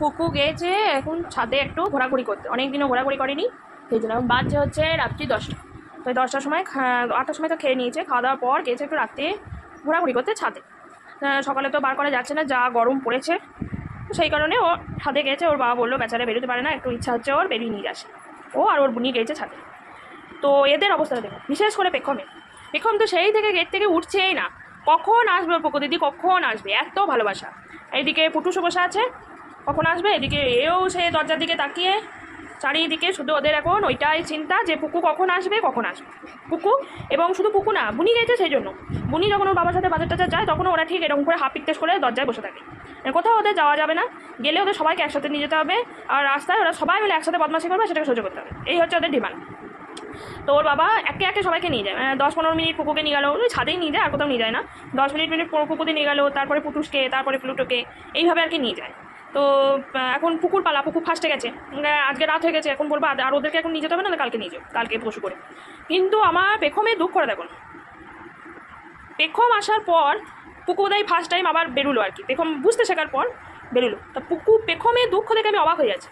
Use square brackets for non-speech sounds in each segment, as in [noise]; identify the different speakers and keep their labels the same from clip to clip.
Speaker 1: পুকু গেছে, এখন ছাদে একটু ঘোরাঘুরি করতে। অনেক দিনও ঘোরাঘুরি করেনি, সেই জন্য এখন বাজছে হচ্ছে রাত্রি দশটা। তো দশটার সময় আটটার সময় তো খেয়ে নিয়েছে, খাওয়া দাওয়ার পর গেছে একটু রাত্রে ঘোরাঘুরি করতে ছাদে। সকালে তো বার করা যাচ্ছে না, যা গরম পড়েছে, সেই কারণে ও ছাদে গেছে, ওর বাবা বলল, বেচারা বেরোতে পারে না, একটু ইচ্ছা হচ্ছে ওর, বেরিয়ে নিয়ে আসে ও আর ওর বুনি গেছে ছাদে। তো এদের অবস্থাটা দেখো, বিশেষ করে পেক্ষমে পেক্ষম তো সেই থেকে, গেট থেকে উঠছেই না। কখন আসবে ওর দিদি, কখন আসবে? এত ভালোবাসা। এইদিকে পুটুসও বসে আছে। কখন আসবে? এদিকে এও সে দরজার দিকে তাকিয়ে। চারিদিকে শুধু ওদের এখন ওইটাই চিন্তা যে পুকু কখন আসবে কখন আসবে। পুকু এবং শুধু পুকু না, বুনি গেছে সেই জন্য। বুনি যখন ওর বাবার সাথে বাজার টাজার যায়, তখন ওরা ঠিক এরকম করে হাফ পিকটেস করে দরজায় বসে থাকে। কোথাও ওদের যাওয়া যাবে না। গেলে ওদের সবাইকে একসাথে নিয়ে যেতে হবে। আর রাস্তায় ওরা সবাই মিলে একসাথে বদমাশি করবে, সেটাকে সহ্য করতে হবে। এই হচ্ছে ওদের ডিমান্ড। তো ওর বাবা একে একে সবাইকে নিয়ে যায়। মানে দশ পনেরো মিনিট পুকুকে নিয়ে গেলো ওই ছাদেই নিয়ে যায় আর কোথাও নিয়ে যায় না। দশ মিনিট মিনিট পুকুতে নিয়ে গেলো তারপরে পুটুসকে তারপরে প্লুটোকে এইভাবে আর কি নিয়ে যায়। তো এখন পুকুর পালা পুকুর ফার্স্টে গেছে। উম, আজকে রাত হয়ে গেছে এখন বলব আর ওদেরকে এখন নিয়ে যেতে হবে না কালকে নিয়ে যাও কালকে পশু করে। কিন্তু আমার পেখমে দুঃখ করে দেখুন পেখম আসার পর পুকু উদয় ফার্স্ট টাইম আবার বেরুলো আর কি। পেখম বুঝতে শেখার পর বেরুলো। তা পুকু পেখমে দুঃখ দেখে আমি অবাক হয়ে যাচ্ছি।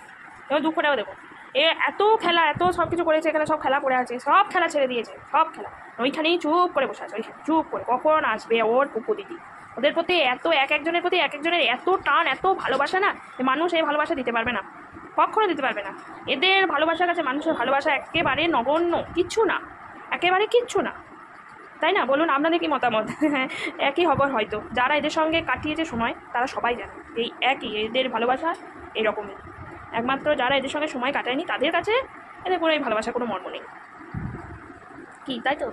Speaker 1: এবার দুঃখটাও দেখো। এ এত খেলা, এত সব কিছু করেছে, এখানে সব খেলা পড়ে আছে, সব খেলা ছেড়ে দিয়েছে, সব খেলা। ওইখানেই চুপ করে বসে আছে, ওইখানে চুপ করে। কখন আসবে ওর পুকু দিদি? ওদের প্রতি এত, এক একজনের প্রতি এক একজনের এত টান, এত ভালোবাসা না, যে মানুষ এই ভালোবাসা দিতে পারবে না। কখনো দিতে পারবে না। এদের ভালোবাসার কাছে মানুষের ভালোবাসা একেবারে নগণ্য, কিচ্ছু না। একেবারে কিচ্ছু না। তাই না? বলুন, আপনাদের কি মতামত? [laughs] একই খবর হয়তো। যারা এদের সঙ্গে কাটিয়েছে সময়, তারা সবাই জানে। এই একই, এদের ভালোবাসা এরকমই। একমাত্র যারা এদের সঙ্গে সময় কাটায়নি, তাদের কাছে এদের কোনো এই ভালোবাসার কোনো মর্ম নেই। কি, তাই তো?